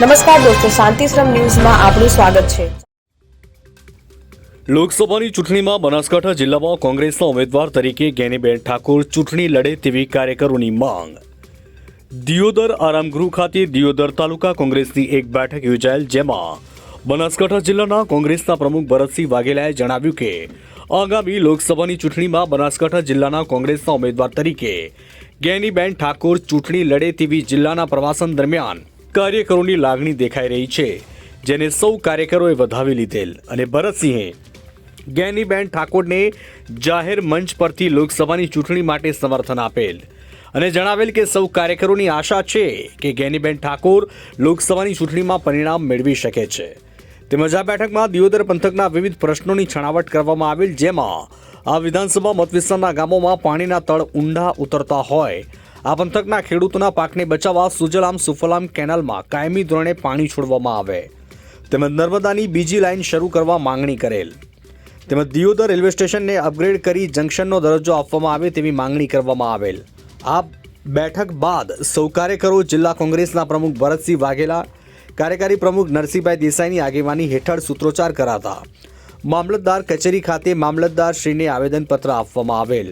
નમસ્કાર દોસ્તો, શાંતિશ્રમ ન્યૂઝમાં આપનું સ્વાગત છે. લોકસભાની ચૂંટણીમાં બનાસકાંઠા જિલ્લામાં કોંગ્રેસના ઉમેદવાર તરીકે ગેનીબેન ઠાકોર ચૂંટણી લડે તેવી કાર્યકરોની માંગ. દિયોદર આરામગૃહ ખાતે દિયોદર તાલુકા કોંગ્રેસની એક બેઠક યોજાયેલ જેમાં બનાસકાંઠા જિલ્લાના કોંગ્રેસના પ્રમુખ ભરતસિંહ વાઘેલાએ જણાવ્યું કે, આગામી લોકસભાની ચૂંટણીમાં બનાસકાંઠા જિલ્લાના કોંગ્રેસના ઉમેદવાર તરીકે ગેનીબેન ઠાકોર ચૂંટણી લડે તેવી જિલ્લાના પ્રવાસન દરમિયાન કાર્યકરોની લાગણી દેખાઈ રહી છે, જેને સૌ કાર્યકરોએ વધાવી લીધેલ. અને ભરતસિંહે ગેનીબેન ઠાકોરને જાહેર મંચ પરથી લોકસભાની ચૂંટણી માટે સમર્થન આપેલ અને જણાવેલ કે સૌ કાર્યકરોની આશા છે કે ગેનીબેન ઠાકોર લોકસભાની ચૂંટણીમાં પરિણામ મેળવી શકે છે. તેમજ આ બેઠકમાં દિયોદર પંથકના વિવિધ પ્રશ્નોની છણાવટ કરવામાં આવેલ, જેમાં આ વિધાનસભા મતવિસ્તારના ગામોમાં પાણીના તળ ઊંડા ઉતરતા હોય આ પંથકના ખેડૂતોના પાકને બચાવવા સુજલામ સુફલામ કેનાલમાં કાયમી ધોરણે પાણી છોડવામાં આવે. તેમજ નર્મદાની બીજી લાઇન શરૂ કરવા માંગણી કરેલ. તેમજ દિયોદર રેલવે સ્ટેશનને અપગ્રેડ કરી જંકશનનો દરજ્જો આપવામાં આવે તેવી માંગણી કરવામાં આવેલ. આ બેઠક બાદ સૌ કાર્યકરો જિલ્લા કોંગ્રેસના પ્રમુખ ભરતસિંહ વાઘેલા, કાર્યકારી પ્રમુખ નરસિંહભાઈ દેસાઈની આગેવાની હેઠળ સૂત્રોચ્ચાર કરાતા. મામલતદાર કચેરી ખાતે મામલતદાર શ્રીને આવેદનપત્ર આપવામાં આવેલ.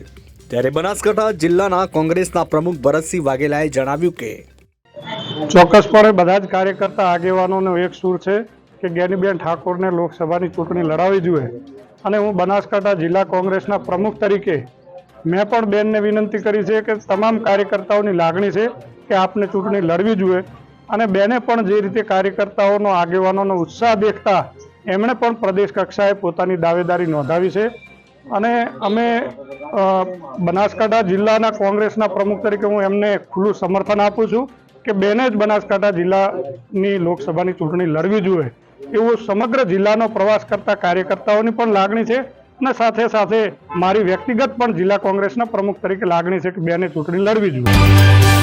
ત્યારે બનાસકાંઠા જિલ્લાના કોંગ્રેસના પ્રમુખ ભરતસિંહ વાઘેલાએ જણાવ્યું કે ચોક્કસપણે બધા જ કાર્યકર્તા આગેવાનોનો એક સૂર છે કે જ્ઞાનીબેન ઠાકોરને લોકસભાની ચૂંટણી લડાવવી જોઈએ. અને હું બનાસકાંઠા જિલ્લા કોંગ્રેસના પ્રમુખ તરીકે મેં પણ બેનને વિનંતી કરી છે કે તમામ કાર્યકર્તાઓની લાગણી છે કે આપને ચૂંટણી લડવી જોઈએ. અને બેને પણ જે રીતે કાર્યકર્તાઓનો આગેવાનોનો ઉત્સાહ દેખતા એમણે પણ પ્રદેશ કક્ષાએ પોતાની દાવેદારી નોંધાવી છે. અને અમે બનાસકાંઠા જિલ્લાના કોંગ્રેસના પ્રમુખ તરીકે હું એમને ખુલ્લું સમર્થન આપું છું કે બેને જ બનાસકાંઠા જિલ્લાની લોકસભાની ચૂંટણી લડવી જોઈએ. એવું સમગ્ર જિલ્લાનો પ્રવાસ કરતા કાર્યકર્તાઓની પણ લાગણી છે અને સાથે સાથે મારી વ્યક્તિગત પણ જિલ્લા કોંગ્રેસના પ્રમુખ તરીકે લાગણી છે કે બેને ચૂંટણી લડવી જોઈએ.